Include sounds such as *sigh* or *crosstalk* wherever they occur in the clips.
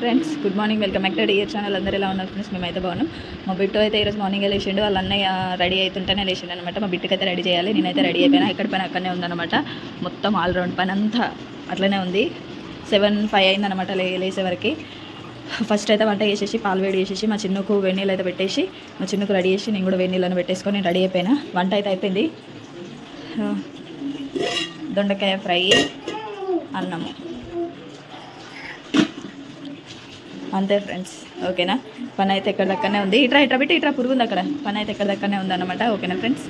Friends good morning welcome back to dear channel అందరూ ఎలా ఉన్నారు ఫ్రెండ్స్ మేమైతే బాగున్నాం. మా బిట్టు అయితే ఈరోజు మార్నింగ్ లేచిండు. వాళ్ళ అన్నయ్య రెడీ అవుతుంటేనే లేచిండు అనమాట మా బిట్టుకి అయితే రెడీ చేయాలి. నేనైతే రెడీ అయిపోయినా ఎక్కడ పని అక్కడనే ఉందన్నమాట. మొత్తం ఆల్ రౌండ్ పని అంతా అట్లనే ఉంది. సెవెన్ ఫైవ్ అయిందనమాట లే లేసే ఫస్ట్ అయితే వంట చేసేసి పాలు వేడి చేసేసి మా చిన్నకు వెన్నీళ్ళు అయితే పెట్టేసి మా చిన్నకు రెడీ చేసి నేను కూడా వేడి నీళ్ళని పెట్టేసుకొని నేను రెడీ అయిపోయినా. వంట అయితే అయిపోయింది. దొండకాయ ఫ్రై అన్నము. అంతే ఫ్రెండ్స్ ఓకేనా? పని అయితే ఎక్కడ దక్కనే ఉంది. ఇట్రా ఇట్రా బిట్టి ఇట్రా పురుగు ఉంది అక్కడ. పని అయితే ఎక్కడ దక్కనే ఉంది అనమాట ఓకేనా ఫ్రెండ్స్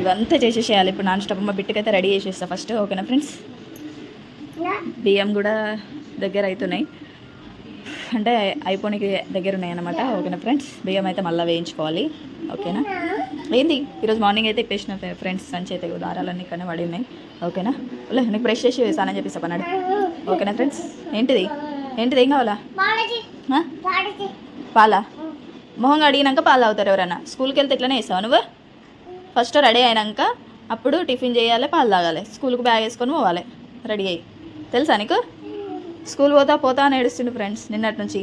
ఇవంతా చేసేసేయాలి. ఇప్పుడు నాన్ స్టాప్ మా బిట్టుకైతే రెడీ చేసేస్తా ఫస్ట్ ఓకేనా ఫ్రెండ్స్ బియ్యం కూడా దగ్గర అవుతున్నాయి అంటే ఐపోనికి దగ్గర ఉన్నాయి అనమాట ఓకేనా ఫ్రెండ్స్ బియ్యం అయితే మళ్ళీ వేయించుకోవాలి. ఓకేనా? ఏంది? ఈరోజు మార్నింగ్ అయితే ఇప్పేసిన ఫ్రెండ్స్ సంచి అయితే దారాలన్నీ ఇక్కడనే పడి ఉన్నాయి. ఓకేనా? లే నీకు బ్రష్ చేసి వేసానని చెప్పేసి పన్నాడు ఓకేనా ఫ్రెండ్స్ ఏంటిది? ఏంటిది ఏం కావాలా? పాలా? మొహం అడిగినాక పాలు తాగుతారు ఎవరైనా స్కూల్కి వెళ్తే ఇట్లనే వేస్తావు నువ్వు? ఫస్ట్ రెడీ అయినాక అప్పుడు టిఫిన్ చేయాలి పాలు తాగాలి. స్కూల్కి బ్యాగ్ వేసుకొని పోవాలి. రెడీ అయ్యి. తెలుసా నీకు? స్కూల్ పోతా పోతా అని ఏడుస్తుండు ఫ్రెండ్స్ నిన్నటి నుంచి.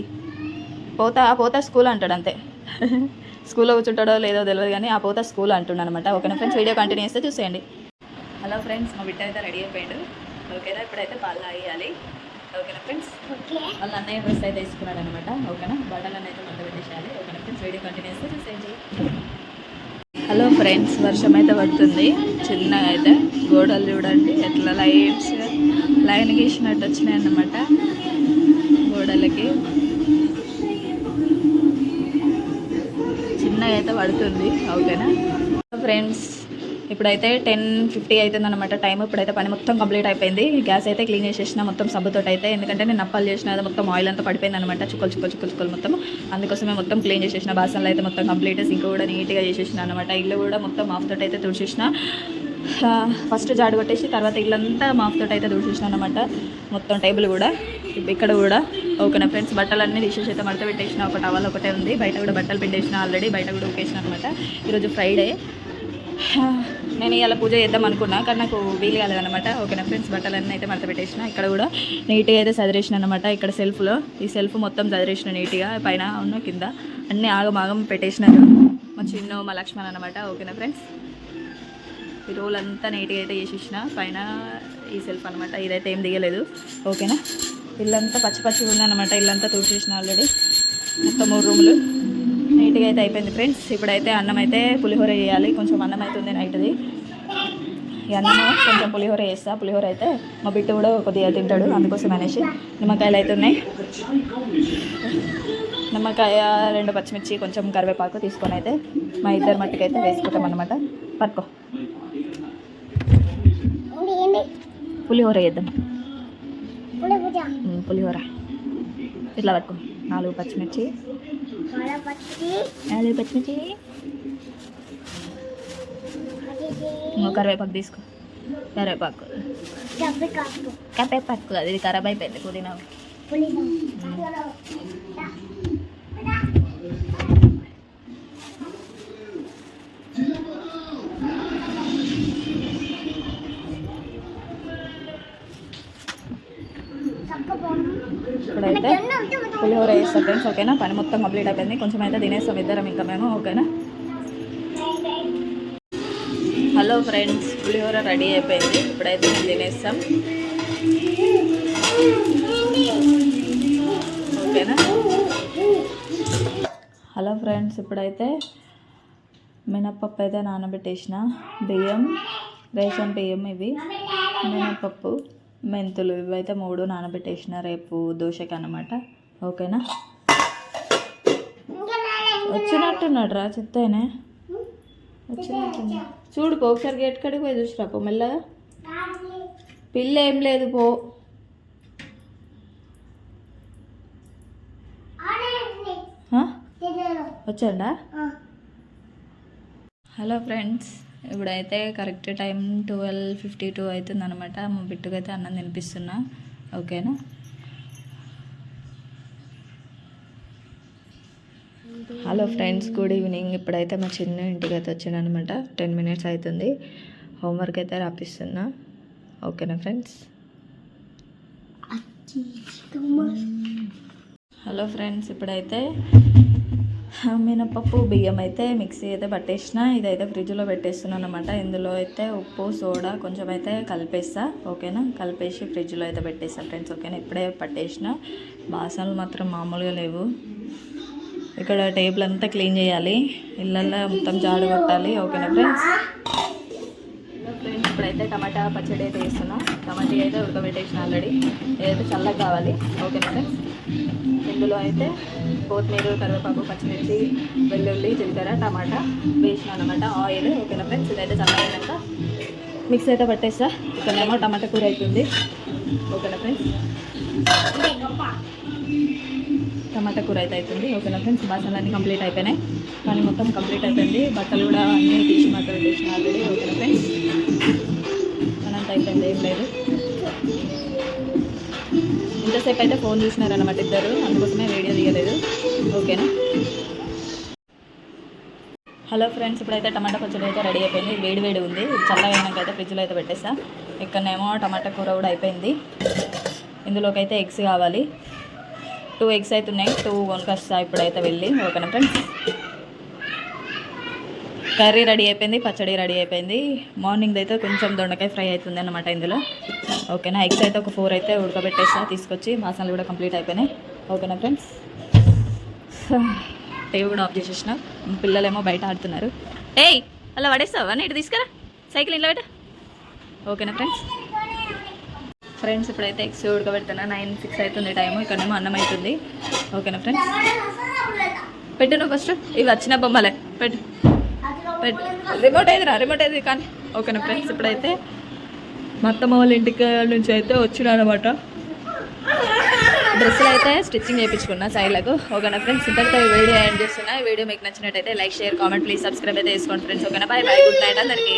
పోతా ఆ పోతా స్కూల్ అంటాడు అంతే. *laughs* స్కూల్లో కూర్చుంటాడో లేదో తెలియదు కానీ ఆ పోతా స్కూల్ అంటుండ అనమాట ఓకేనా ఫ్రెండ్స్? వీడియో కంటిన్యూ చేస్తే చూసేయండి. హలో ఫ్రెండ్స్ మా బిడ్డ అయితే రెడీ అయిపోయాడు. ఓకేనా? ఇప్పుడైతే పాలు తాగేయాలి. ఓకేనా ఫ్రెండ్స్? వాళ్ళ అన్నయ్య డ్రెస్ అయితే వేసుకున్నాడు అనమాట ఓకేనా బట్టలను అయితే మంట పెట్టేసేయాలి. ఓకేనా ఫ్రెండ్స్? వీడియో కంటిన్యూ చేస్తే చూసేయండి. హలో ఫ్రెండ్స్ వర్షం అయితే పడుతుంది. చిన్నగా అయితే గోడలు చూడండి ఎట్లా లైట్స్ లైన్ గీసినట్టు వచ్చినాయి అన్నమాట గోడలకి. చిన్నగా అయితే పడుతుంది. ఓకేనా? ఫ్రెండ్స్ ఇప్పుడైతే టెన్ ఫిఫ్టీ అవుతుంది అనమాట టైం. ఇప్పుడైతే పని మొత్తం కంప్లీట్ అయిపోయింది. గ్యాస్ అయితే క్లీన్ చేసేసిన మొత్తం సబ్బుతో అయితే. ఎందుకంటే నేను నప్పాలు చేసిన మొత్తం ఆయిల్ అంతా పడిపోయింది అనమాట చుక్కలు చుక్కలు చుక్కలు చుక్కలు మొత్తం. అందుకోసమే మొత్తం క్లీన్ చేసేసిన. బాసనలు అయితే మొత్తం కంప్లీట్ సింక్ కూడా నీట్గా చేసేసిన అనమాట ఇల్లు కూడా మొత్తం మాఫ్ తోటి అయితే తుడిచేసిన. ఫస్ట్ జాడు కొట్టేసి తర్వాత ఇల్లంతా మాఫ్ తోటి అయితే తుడిచేసిన అనమాట మొత్తం టేబుల్ కూడా. ఇక్కడ కూడా. ఓకేనా ఫ్రెండ్స్? బట్టలన్నీ తీసేసి అయితే మడత పెట్టేసిన. ఒక టవల్ ఒకటే ఉంది. బయట కూడా బట్టలు పెట్టేసిన ఆల్రెడీ. బయట కూడా ఊకేసిన అనమాట ఈరోజు ఫ్రైడే. నేను ఇలా పూజ చేద్దాం అనుకున్నా కానీ నాకు వీలు కాలేదన్నమాట. ఓకేనా ఫ్రెండ్స్ బట్టలన్నీ అయితే మడత పెట్టేసిన. ఇక్కడ కూడా నీట్గా అయితే చదిరేసిన అనమాట ఇక్కడ సెల్ఫ్లో ఈ సెల్ఫ్ మొత్తం చదిరేసిన నీట్గా పైన ఉన్న కింద అన్నీ ఆగమాగం పెట్టేసినారు మా చిన్న మా లక్ష్మణ్ అనమాట ఓకేనా ఫ్రెండ్స్ ఈ రోల్ అంతా నీట్గా అయితే చేసేసిన. పైన ఈ సెల్ఫ్ అనమాట ఇదైతే ఏం దిగలేదు. ఓకేనా? ఇల్లంతా పచ్చి పచ్చిగా ఉందన్నమాట. ఇల్లంతా తుడిచేసిన ఆల్రెడీ మొత్తం మూడు రూములు నీట్గా అయితే అయిపోయింది ఫ్రెండ్స్. ఇప్పుడైతే అన్నం అయితే పులిహోర చేయాలి. కొంచెం అన్నం అవుతుంది నైట్ది. ఈ అన్నం కొంచెం పులిహోర చేస్తా. పులిహోర అయితే మా బిట్టు కూడా కొద్దిగా తింటాడు. అందుకోసం అనేసి నిమ్మకాయలు అయితే ఉన్నాయి. నిమ్మకాయ రెండు పచ్చిమిర్చి కొంచెం కరివేపాకు తీసుకొని అయితే మా ఇద్దరు మట్టికి అయితే వేసుకుంటాం అనమాట పట్టుకో. పులిహోర చేద్దాం. ఉమ్, పులిహోర. ఇట్లా పట్టుకో. నాలుగు పచ్చిమిర్చి నాలుగు పచ్చిమిర్చి ఇంకో కరివేపాకు తీసుకో కరివేపాకు కరివేపాకు అది ఖరాబ్ అయిపోయింది పుదీనా ఇప్పుడైతే పులిహోర వేస్తాం ఫ్రెండ్స్ ఓకేనా? పని మొత్తం కంప్లీట్ అయిపోయింది. కొంచెం అయితే తినేస్తాం ఇద్దరం ఇంకా మేము ఓకేనా? హలో ఫ్రెండ్స్ పులిహోర రెడీ అయిపోయింది. ఇప్పుడైతే మేము తినేస్తాం. ఓకేనా? హలో ఫ్రెండ్స్ ఇప్పుడైతే మినప్పప్పు అయితే నానబెట్టేసిన. బియ్యం రేషన్ బియ్యం ఇవి. మినప్పప్పు. మెంతులు ఇవైతే మూడు నానబెట్టేసిన రేపు దోశకి అనమాట ఓకేనా? వచ్చినట్టున్నాడు రా చెప్తేనే వచ్చినట్టున్నా చూడు పో ఒకసారి గేట్ కడిగి పోయి చూసిరా పో మెల్లగా. పిల్ల ఏం లేదు పో? వచ్చాడా? Hello friends. ఇప్పుడైతే correct time twelve fifty two అవుతుంది అనమాట మా బిట్టుకైతే అన్నం తినిపిస్తున్నా. ఓకేనా? హలో ఫ్రెండ్స్ గుడ్ ఈవినింగ్ ఇప్పుడైతే మా చిన్న ఇంటికి అయితే వచ్చాను అనమాట టెన్ మినిట్స్ అవుతుంది. హోంవర్క్ అయితే రాపిస్తున్నా. ఓకేనా ఫ్రెండ్స్ హలో ఫ్రెండ్స్ ఇప్పుడైతే మినపప్పు బియ్యం అయితే మిక్సీ అయితే పట్టేసిన ఇదైతే ఫ్రిడ్జ్లో పెట్టేస్తున్నాను అనమాట ఇందులో అయితే ఉప్పు సోడా కొంచెం అయితే కలిపేస్తా ఓకేనా? కలిపేసి ఫ్రిడ్జ్లో అయితే పెట్టేస్తా ఫ్రెండ్స్ ఓకేనా? ఇప్పుడే పట్టేసిన. బాసనలు మాత్రం మామూలుగా లేవు. ఇక్కడ టేబుల్ అంతా క్లీన్ చేయాలి. ఇళ్ళల్లో మొత్తం జాడు కొట్టాలి ఓకేనా ఫ్రెండ్స్? ఫ్రెండ్స్ ఇప్పుడైతే టమాటా పచ్చడి అయితే వేస్తున్నా టమాటా అయితే ఉడకబెట్టేసిన ఆల్రెడీ. ఏదైతే చల్లగా కావాలి ఓకేనా ఫ్రెండ్స్? అందులో అయితే కొత్తిమీర కరివేపాకు పచ్చిమిర్చి వెల్లుల్లి జీలకర్ర టమాటా వేసిన అనమాట ఆయిల్. ఓకేనా ఫ్రెండ్స్ ఇదైతే చల్లగైనాక మిక్స్ అయితే పట్టేస్తా. ఇక్కడనేమో టమాటా కూర అవుతుంది ఓకేనా ఫ్రెండ్స్. టమాటా కూర అయితే అవుతుంది ఓకేనా ఫ్రెండ్స్ బాసనలు అన్నీ కంప్లీట్ అయిపోయినాయి. కానీ మొత్తం కంప్లీట్ అయిపోయింది. బట్టలు కూడా అన్నీ తీసి మాత్రం తీసిన ఆల్రెడీ. ఓకేనా ఫ్రెండ్స్. అనంత అయిపోయింది ఏం లేదు. ఇంతసేపు అయితే ఫోన్ చూసినారనమాట ఇద్దరు అందుకోసమే వీడియో తీయలేదు. ఓకేనా? హలో ఫ్రెండ్స్ ఇప్పుడైతే టమాటా పచ్చడి అయితే రెడీ అయిపోయింది. వేడి వేడి ఉంది. చల్లగా అయితే ఫ్రిడ్జ్లో అయితే పెట్టేస్తా. ఇక్కడనేమో టమాటా కూర కూడా అయిపోయింది. ఇందులోకి అయితే ఎగ్స్ కావాలి. టూ ఎగ్స్ అయితే ఉన్నాయి. టూ వన్కొస్తా ఇప్పుడైతే వెళ్ళి. ఓకేనా ఫ్రెండ్స్? కర్రీ రెడీ అయిపోయింది పచ్చడి రెడీ అయిపోయింది. మార్నింగ్ అయితే కొంచెం దొండకాయ ఫ్రై అవుతుంది అన్నమాట ఇందులో. ఓకేనా? ఎగ్స్ అయితే ఒక ఫోర్ అయితే ఉడకబెట్టేస్తా తీసుకొచ్చి మసాలాలు కూడా కంప్లీట్ అయిపోయినాయి. ఓకేనా ఫ్రెండ్స్ టీవీ కూడా ఆఫ్ చేసేసిన. పిల్లలేమో బయట ఆడుతున్నారు. ఏయ్ అలా పడేస్తావా? ఇటు తీసుకురా. సైకిల్ ఇంట్లో పెట్ట. ఓకేనా ఫ్రెండ్స్ ఫ్రెండ్స్ ఇప్పుడైతే ఎగ్స్ ఉడకబెడుతున్నా. నైన్ సిక్స్ అవుతుంది టైము ఇక్కడేమో అన్నం అవుతుంది ఓకేనా ఫ్రెండ్స్ పెట్టు నువ్వు ఫస్ట్ ఇవి వచ్చిన బొమ్మలే. పెట్టు. పెట్టు. రిమోట్ ఏదిరా రిమోట్ అయింది కానీ. ఓకేనా ఫ్రెండ్స్ ఇప్పుడైతే మా అత్తమ్మ వాళ్ళ ఇంటికి నుంచి అయితే వచ్చిన అనమాట డ్రెస్సులు అయితే స్టిచ్చింగ్ చేయించుకున్నా సైడ్లకు ఓకేనా ఫ్రెండ్స్? ఇంతటితో ఈ వీడియో ఎండ్ చేస్తున్నా. ఈ వీడియో మీకు నచ్చినట్టయితే like share comment please subscribe అయితే చేసుకోండి ఫ్రెండ్స్. ఓకేనా? బాయ్ బాయ్ గుడ్ నైట్ అందరికీ.